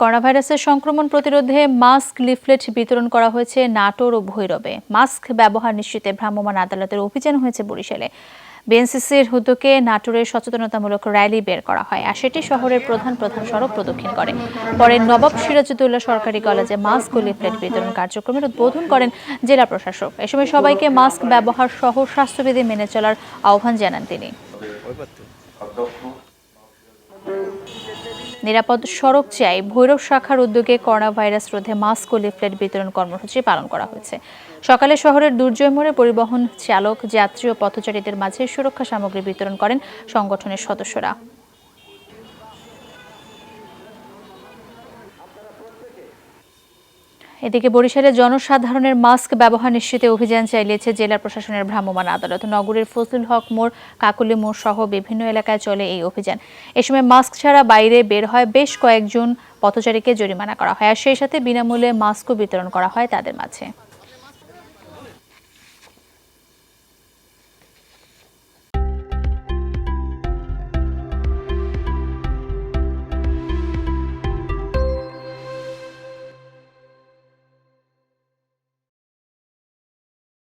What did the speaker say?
Corona ভাইরাসের সংক্রমণ প্রতিরোধে মাস্ক লিফলেট বিতরণ করা হয়েছে নাটোর ও ভৈরবে। মাস্ক ব্যবহার নিশ্চিতে ভ্রাম্যমাণ আদালতের অভিযান হয়েছে বরিশালে। বিএনসিসির উদ্যোগে নাটোরের সচেতনতামূলক র্যালি বের করা হয় আর সেটি শহরের প্রধান প্রধান সড়ক প্রদক্ষিণ করে। পরে নবাব সিরাজুদ্দৌলা সরকারি কলেজে মাস্ক ও লিফলেট বিতরণ কার্যক্রমের উদ্বোধন করেন জেলা প্রশাসক। এ সময় সবাইকে মাস্ক ব্যবহার সহ স্বাস্থ্যবিধি মেনে চলার আহ্বান জানান তিনি। নিরাপদ সড়ক চাই। ভৈরব শাখার উদ্যোগে করোনা ভাইরাস রোধে মাস্ক ও লিফলেট বিতরণ কর্মসূচি পালন করা হয়েছে। সকালে শহরের দুর্জয় মোড়ে পরিবহন চালক, যাত্রী ও পথচারীদের মাঝে সুরক্ষা সামগ্রী বিতরণ করেন সংগঠনের সদস্যরা। এদিকে বরিশালে জনসাধারণের মাস্ক ব্যবহার নিশ্চিতে অভিযান চালিয়েছে জেলা প্রশাসনের ভ্রাম্যমাণ আদালত। নগরের ফজলুল হক মোড়, কাকুলি মোড় সহ বিভিন্ন এলাকায় চলে এই অভিযান। এ সময় মাস্ক ছাড়া বাইরে বের হয় বেশ কয়েকজন পথচারীকে জরিমানা করা হয়। আর সেই সাথে বিনামূল্যে মাস্কও বিতরণ করা হয় তাদের মাঝে।